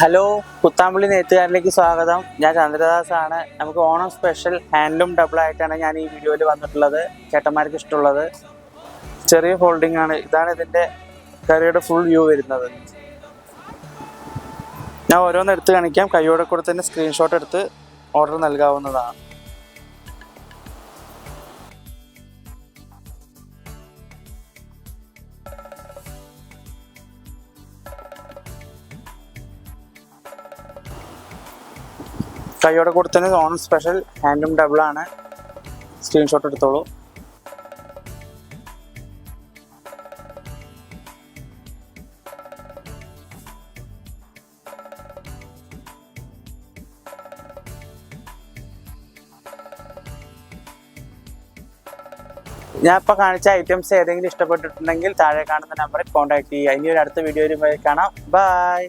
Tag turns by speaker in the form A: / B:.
A: Hello പുത്താമ്പള്ളി നെയ്ത്തുകാരിലേക്ക് സ്വാഗതം. ഞാൻ ചന്ദ്രദാസ് ആണ് നമുക്ക് ഓണം സ്പെഷ്യൽ ഹാൻഡ്ലൂം ഡബിൾ ആയിട്ടാണ് ഞാൻ ഈ വീഡിയോയിൽ വന്നിട്ടുള്ളത്. ചേട്ടന്മാർക്ക് ഇഷ്ടമുള്ളത്. ചെറിയ ഫോൾഡിംഗ് ആണ്. ഇതാണ് ഇതിന്റെ കറിയുടെ ഫുൾ വ്യൂ വരുന്നത്. ഞാൻ ഓരോന്ന് എടുത്ത് കാണിക്കാം. കൈയോടെ കൂടെ തന്നെ സ്ക്രീൻഷോട്ട് എടുത്ത് ഓർഡർ നൽകാവുന്നതാണ്. കൈയോടെ കൊടുത്തത് ഓൺ സ്പെഷ്യൽ ഹാൻഡും ഡബിൾ ആണ്. സ്ക്രീൻഷോട്ട് എടുത്തോളൂ. ഞാൻ ഇപ്പോൾ കാണിച്ച ഐറ്റംസ് ഏതെങ്കിലും ഇഷ്ടപ്പെട്ടിട്ടുണ്ടെങ്കിൽ താഴെ കാണുന്ന നമ്പറിൽ കോൺടാക്ട് ചെയ്യുക. ഇനി ഒരു അടുത്ത വീഡിയോയിൽ കാണാം. ബൈ